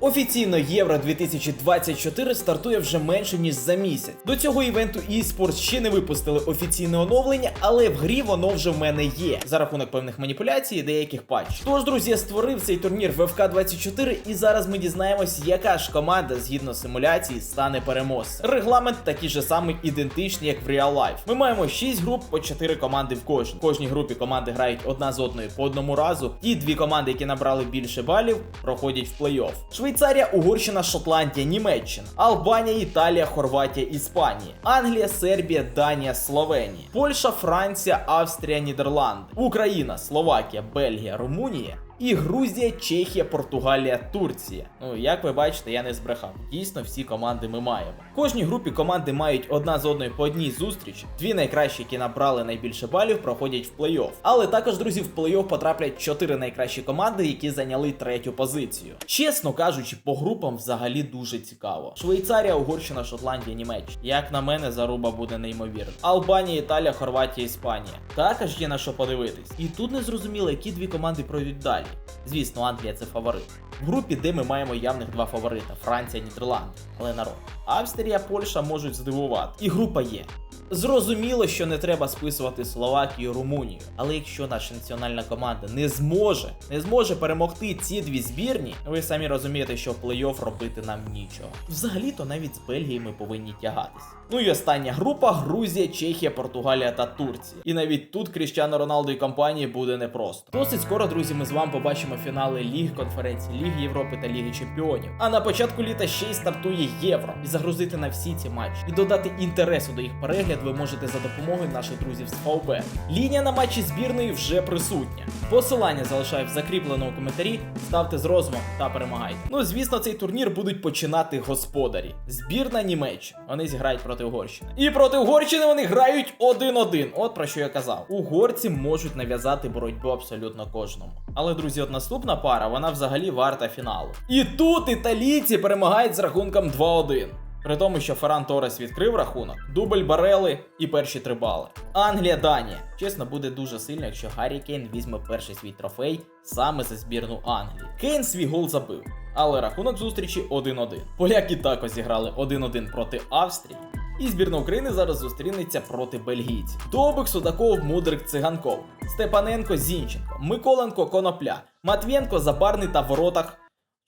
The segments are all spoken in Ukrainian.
Офіційно Євро 2024 стартує вже менше ніж за місяць. До цього івенту eSports ще не випустили офіційне оновлення, але в грі воно вже в мене є за рахунок певних маніпуляцій і деяких патчів. Тож, друзі, я створив цей турнір в FK24 і зараз ми дізнаємось, яка ж команда згідно симуляції стане переможцем. Регламент такий же самий ідентичний, як в Real Life. Ми маємо 6 груп по 4 команди в кожній. В кожній групі команди грають одна з одною по одному разу. Ті дві команди, які набрали більше балів, проходять в плей-офф. Швейцарія, Угорщина, Шотландія, Німеччина, Албанія, Італія, Хорватія, Іспанія, Англія, Сербія, Данія, Словенія, Польща, Франція, Австрія, Нідерланди, Україна, Словакія, Бельгія, Румунія. І Грузія, Чехія, Португалія, Турція. Ну як ви бачите, я не збрехав. Дійсно, всі команди ми маємо. В кожній групі команди мають одна з одної по одній зустрічі. Дві найкращі, які набрали найбільше балів, проходять в плей-офф. Але також, друзі, в плей-офф потраплять чотири найкращі команди, які зайняли третю позицію. Чесно кажучи, по групам взагалі дуже цікаво. Швейцарія, Угорщина, Шотландія, Німеччина. Як на мене, заруба буде неймовірна. Албанія, Італія, Хорватія, Іспанія. Також є на що подивитись. І тут не зрозуміло, які дві команди пройдуть далі. Звісно, Англія це фаворит. В групі, де ми маємо явних два фаворита Франція, Нідерланди. Але народ. Австрія, Польща можуть здивувати. І група є. Зрозуміло, що не треба списувати Словакію, Румунію. Але якщо наша національна команда не зможе, не зможе перемогти ці дві збірні, ви самі розумієте, що плей-офф робити нам нічого. Взагалі-то навіть з Бельгії ми повинні тягатись. Ну і остання група Грузія, Чехія, Португалія та Турція. І навіть тут Кріщано Роналдо і компанії буде непросто. Досить скоро, друзі, ми з вами побачимо фінали Ліг конференції Ліги Європи та Ліги Чемпіонів. А на початку літа ще й стартує євро і загрузити на всі ці матчі і додати інтересу до їх перегляд ви можете за допомогою наших друзів з ВП. Лінія на матчі збірної вже присутня. Посилання залишаю в закріпленому коментарі. Ставте з розумом та перемагайте. Ну звісно, цей турнір будуть починати господарі. Збірна Німеччина. Вони зіграють проти Угорщини. І проти Угорщини вони грають 1-1. От про що я казав. Угорці можуть нав'язати боротьбу абсолютно кожному. Але, друзі, от наступна пара, вона взагалі варта фіналу. І тут італійці перемагають з рахунком 2-1. При тому, що Ферран Торес відкрив рахунок, дубль Барели і перші три бали. Англія, Данія. Чесно, буде дуже сильно, якщо Гаррі Кейн візьме перший свій трофей саме за збірну Англії. Кейн свій гол забив, але рахунок зустрічі 1-1. Поляки також зіграли 1-1 проти Австрії. І збірна України зараз зустрінеться проти бельгійців. Довбик, Судаков, Мудрик, Циганков, Степаненко, Зінченко, Миколенко, Конопля, Матвєнко, Забарний та воротах.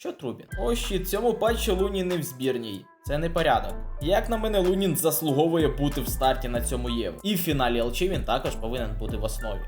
Що Трубін? Ось ще цьому патчі Лунін не в збірній. Це не порядок. Як на мене, Лунін заслуговує бути в старті на цьому євро. І в фіналі ЛЧ він також повинен бути в основі.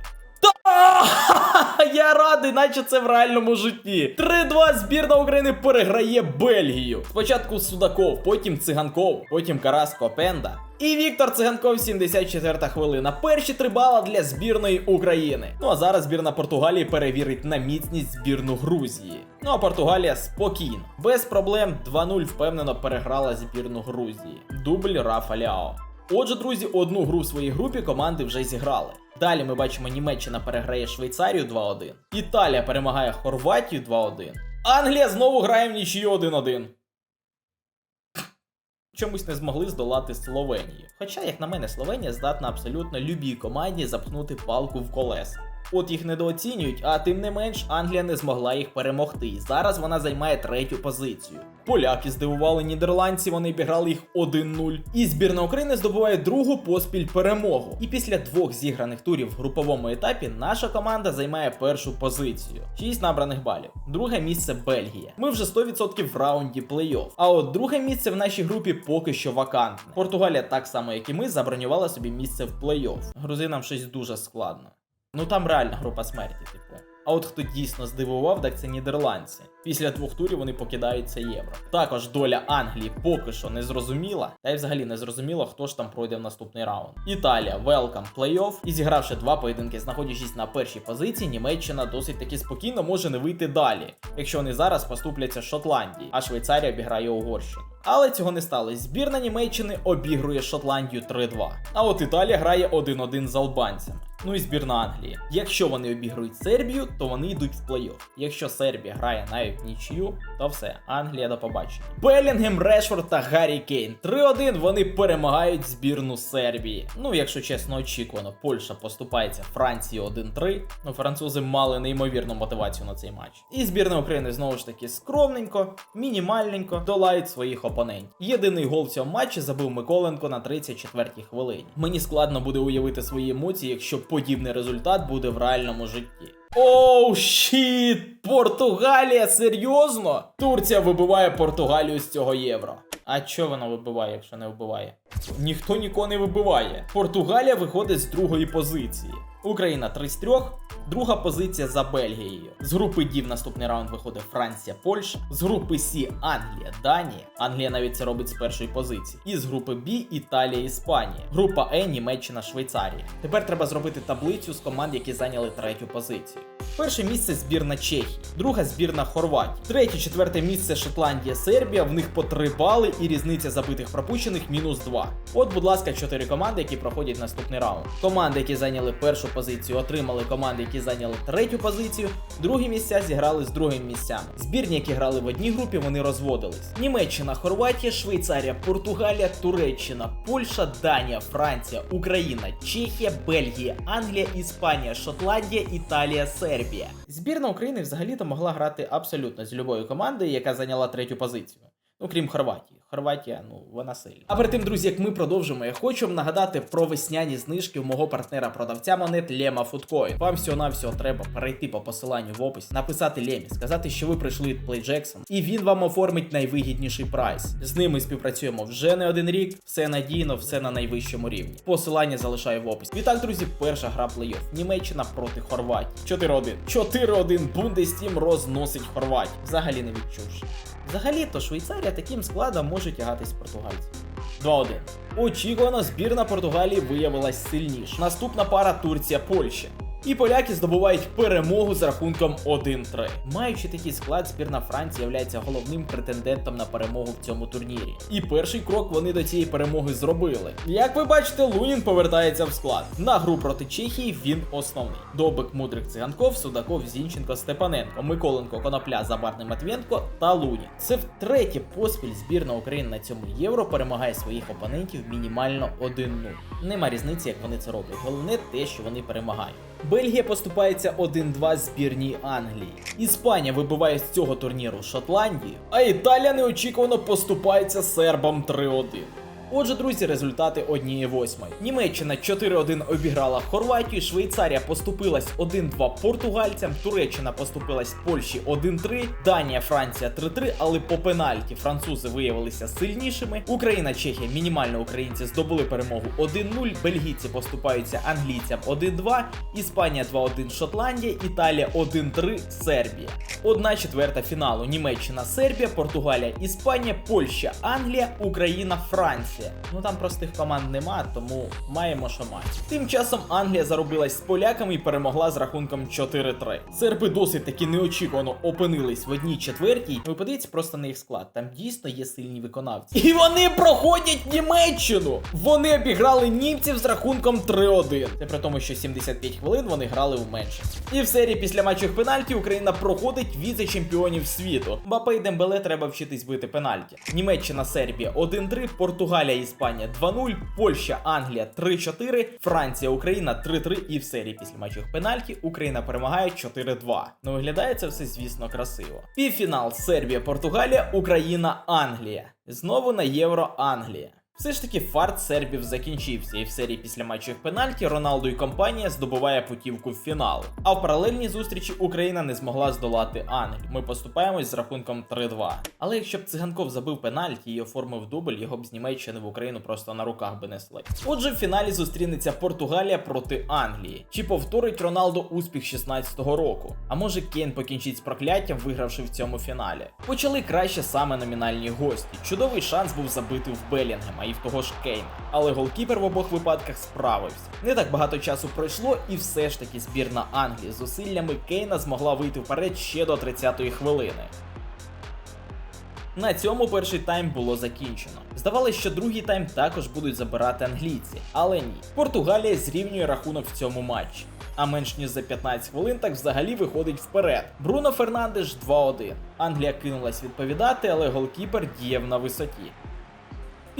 Я радий, наче це в реальному житті. 3-2 збірна України переграє Бельгію. Спочатку Судаков, потім Циганков, потім Караско Пенда. І Віктор Циганков, 74-та хвилина. Перші три бала для збірної України. Ну а зараз збірна Португалії перевірить на міцність збірну Грузії. Ну а Португалія спокійно, без проблем 2-0 впевнено переграла збірну Грузії. Дубль Рафа Ляо. Отже, друзі, одну гру в своїй групі команди вже зіграли. Далі ми бачимо, Німеччина переграє Швейцарію 2-1. Італія перемагає Хорватію 2-1. Англія знову грає в нічию 1-1. Чомусь не змогли здолати Словенію. Хоча, як на мене, Словенія здатна абсолютно любій команді запхнути палку в колеса. От їх недооцінюють, а тим не менш Англія не змогла їх перемогти. Зараз вона займає третю позицію. Поляки здивували нідерландці, вони обіграли їх 1-0. І збірна України здобуває другу поспіль перемогу. І після двох зіграних турів в груповому етапі наша команда займає першу позицію. 6 набраних балів. Друге місце Бельгія. Ми вже 100% в раунді плей-офф. А от друге місце в нашій групі поки що вакантне. Португалія, так само як і ми, забронювала собі місце в плей-офф. Грузинам щось дуже складно. Ну там реальна група смерті, типу. А от хто дійсно здивував, так це нідерландці. Після двох турів вони покидають це євро. Також доля Англії поки що не зрозуміла, та й взагалі не зрозуміло, хто ж там пройде в наступний раунд. Італія, велкам, плей-офф. І зігравши два поєдинки, знаходячись на першій позиції, Німеччина досить таки спокійно може не вийти далі, якщо вони зараз поступляться Шотландії, а Швейцарія обіграє Угорщину. Але цього не сталося. Збірна Німеччини обігрує Шотландію 3-2. А от Італія грає 1-1 з албанцями. Ну і збірна Англії. Якщо вони обігрують Сербію, то вони йдуть в плей-офф. Якщо Сербія грає навіть нічию, то все, Англія до побачення. Белінгем, Решфорд та Гаррі Кейн. 3-1 вони перемагають збірну Сербії. Ну, якщо чесно, очікувано, Польща поступається Франції 1-3. Ну, французи мали неймовірну мотивацію на цей матч. І збірна України знову ж таки скромненько, мінімальненько долають своїх опонентів. Єдиний гол в цьому матчі забив Миколенко на 34-й хвилині. Мені складно буде уявити свої емоції, якщо подібний результат буде в реальному житті. Оу, щіт! Португалія, серйозно? Турція вибиває Португалію з цього євро. А що вона вибиває, якщо не вбиває? Ніхто нікого не вибиває. Португалія виходить з другої позиції. Україна 3 з 3, друга позиція за Бельгією. З групи D в наступний раунд виходить Франція, Польща. З групи С Англія, Данія. Англія навіть це робить з першої позиції. І з групи Б Італія, Іспанія. Група Е Німеччина, Швейцарія. Тепер треба зробити таблицю з команд, які зайняли третю позицію. Перше місце збірна Чехії, друга збірна Хорватії, третє, четверте місце Шотландія, Сербія. В них по 3 бали і різниця забитих пропущених мінус 2. От, будь ласка, чотири команди, які проходять наступний раунд. Команди, які зайняли першу позицію, отримали команди, які зайняли третю позицію. Другі місця зіграли з другим місцями. Збірні, які грали в одній групі, вони розводились. Німеччина, Хорватія, Швейцарія, Португалія, Туреччина, Польща, Данія, Франція, Україна, Чехія, Бельгія, Англія, Іспанія, Шотландія, Італія, Сербія. Збірна України взагалі-то могла грати абсолютно з любою командою, яка зайняла третю позицію. Ну, крім Хорватії. Хорватія, ну вона сильна. А перед тим, друзі, як ми продовжимо, я хочу вам нагадати про весняні знижки у мого партнера-продавця монет Лема Фудкоін. Вам всього навсього треба перейти по посиланню в опис, написати Лемі, сказати, що ви прийшли від Play Jackson, і він вам оформить найвигідніший прайс. З ними співпрацюємо вже не один рік, все надійно, все на найвищому рівні. Посилання залишаю в описі. Відтак, друзі, перша гра плей-офф. Німеччина проти Хорватії. 4-1. 4-1. Бундестім розносить Хорватію. Взагалі не відчувши. Взагалі-то Швейцарія таким складом може тягатись португальці. 2-1. Очікувано, збірна Португалії виявилась сильніше. Наступна пара Турція-Польща. І поляки здобувають перемогу з рахунком 1-3. Маючи такий склад, збірна Франції є головним претендентом на перемогу в цьому турнірі. І перший крок вони до цієї перемоги зробили. Як ви бачите, Лунін повертається в склад. На гру проти Чехії він основний. Добик Мудрик Циганков, Судаков, Зінченко, Степаненко, Миколенко, Конопля, Забарний Матвієнко та Лунін. Це втретє поспіль збірна України на цьому євро перемагає своїх опонентів мінімально 1-0. Нема різниці, як вони це роблять. Головне те, що вони перемагають. Бельгія поступається 1-2 збірній Англії. Іспанія вибиває з цього турніру Шотландію, а Італія неочікувано поступається сербам 3-1. Отже, друзі, результати 1-8. Німеччина 4-1 обіграла Хорватію, Швейцарія поступилась 1-2 португальцям, Туреччина поступилась Польщі 1-3, Данія, Франція 3-3, але по пенальті французи виявилися сильнішими. Україна, Чехія, мінімально українці здобули перемогу 1-0, бельгійці поступаються англійцям 1-2, Іспанія 2-1 Шотландія, Італія 1-3 Сербія. Одна четверта фіналу Німеччина, Сербія, Португалія, Іспанія, Польща, Англія, Україна, Франція. Ну там простих команд нема, тому маємо, що маємо. Тим часом Англія заробилась з поляками і перемогла з рахунком 4-3. Серби досить таки неочікувано опинились в одній четвертій. Ви подивіться просто на їх склад. Там дійсно є сильні виконавці. І вони проходять Німеччину! Вони обіграли німців з рахунком 3-1. Це при тому, що 75 хвилин вони грали в меншості. І в серії після матчів пенальті Україна проходить віце-чемпіонів світу. Мбапе і Дембеле треба вчитись бити пенальті. Німеччина, Сербія 1-3, Португалія, Іспанія 2-0, Польща, Англія 3-4, Франція, Україна 3-3 і в серії після матчів пенальті Україна перемагає 4-2. Ну виглядає це все, звісно, красиво. Півфінал Сербія, Португалія, Україна, Англія. Знову на Євро Англія. Все ж таки фарт сербів закінчився, і в серії після матчів пенальті Роналду і компанія здобуває путівку в фінал. А в паралельній зустрічі Україна не змогла здолати Англію. Ми поступаємось з рахунком 3-2. Але якщо б циганков забив пенальті і оформив дубль, його б з Німеччини в Україну просто на руках би несли. Отже, в фіналі зустрінеться Португалія проти Англії. Чи повторить Роналдо успіх 16-го року? А може Кейн покінчить з прокляттям, вигравши в цьому фіналі? Почали краще саме номінальні гості. Чудовий шанс був забити в Белінгема і в того ж Кейна. Але голкіпер в обох випадках справився. Не так багато часу пройшло, і все ж таки збірна Англії з зусиллями Кейна змогла вийти вперед ще до 30-ї хвилини. На цьому перший тайм було закінчено. Здавалося, що другий тайм також будуть забирати англійці, але ні. Португалія зрівнює рахунок в цьому матчі. А менш ніж за 15 хвилин так взагалі виходить вперед. Бруно Фернандеш 2-1. Англія кинулась відповідати, але голкіпер діяв на висоті.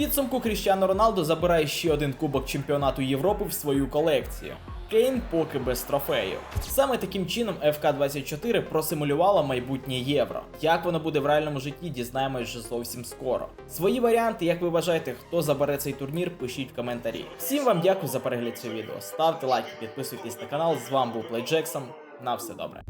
Підсумку Кріщано Роналдо забирає ще один кубок чемпіонату Європи в свою колекцію. Кейн поки без трофею. Саме таким чином ФК-24 просимулювала майбутнє євро. Як воно буде в реальному житті, дізнаємось зовсім скоро. Свої варіанти, як ви вважаєте, хто забере цей турнір, пишіть в коментарі. Всім вам дякую за перегляд цього відео. Ставте лайки, підписуйтесь на канал. З вами був Плей Джексон. На все добре.